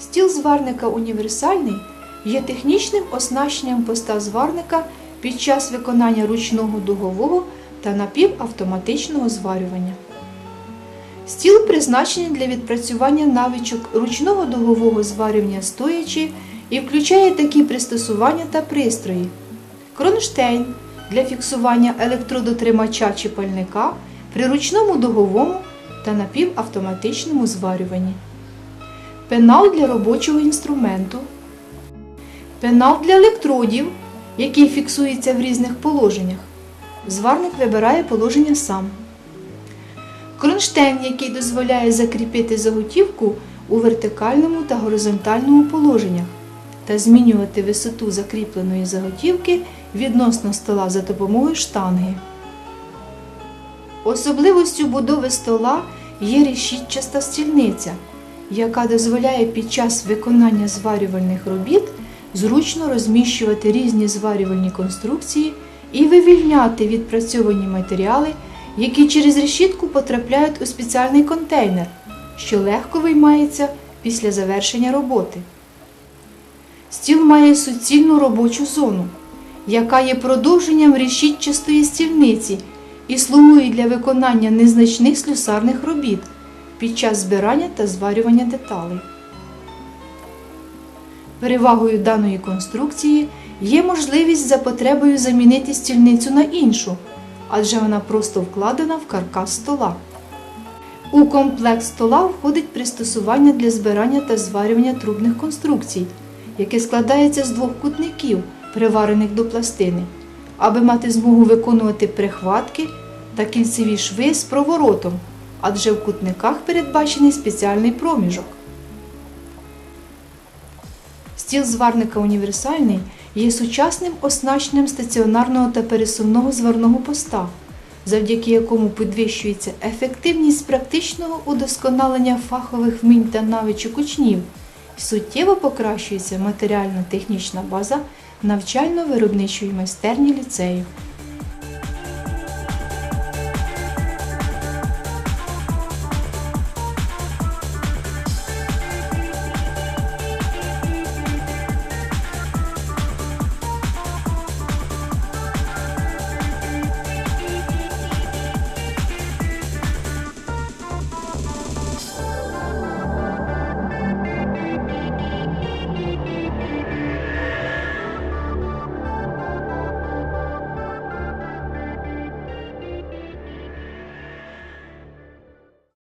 Стіл зварника універсальний є технічним оснащенням поста зварника під час виконання ручного дугового та напівавтоматичного зварювання. Стіл призначений для відпрацювання навичок ручного дугового зварювання стоячи і включає такі пристосування та пристрої: кронштейн для фіксування електродотримача чи пальника при ручному дуговому та напівавтоматичному зварюванні, пенал для робочого інструменту, пенал для електродів, який фіксується в різних положеннях. Зварник вибирає положення сам. Кронштейн, який дозволяє закріпити заготівку у вертикальному та горизонтальному положеннях та змінювати висоту закріпленої заготівки відносно стола за допомогою штанги. Особливостю будови стола є решітчаста стільниця, яка дозволяє під час виконання зварювальних робіт зручно розміщувати різні зварювальні конструкції і вивільняти відпрацьовані матеріали, які через решітку потрапляють у спеціальний контейнер, що легко виймається після завершення роботи. Стіл має суцільну робочу зону, яка є продовженням решітчастої стільниці і слугує для виконання незначних слюсарних робіт під час збирання та зварювання деталей. Перевагою даної конструкції є можливість за потребою замінити стільницю на іншу, адже вона просто вкладена в каркас стола. У комплект стола входить пристосування для збирання та зварювання трубних конструкцій, яке складається з двох кутників, приварених до пластини, аби мати змогу виконувати прихватки та кільцеві шви з проворотом, адже в кутниках передбачений спеціальний проміжок. Стіл зварника універсальний є сучасним оснащенням стаціонарного та пересувного зварного поста, завдяки якому підвищується ефективність практичного удосконалення фахових вмінь та навичок учнів, суттєво покращується матеріально-технічна база навчально-виробничої майстерні ліцею.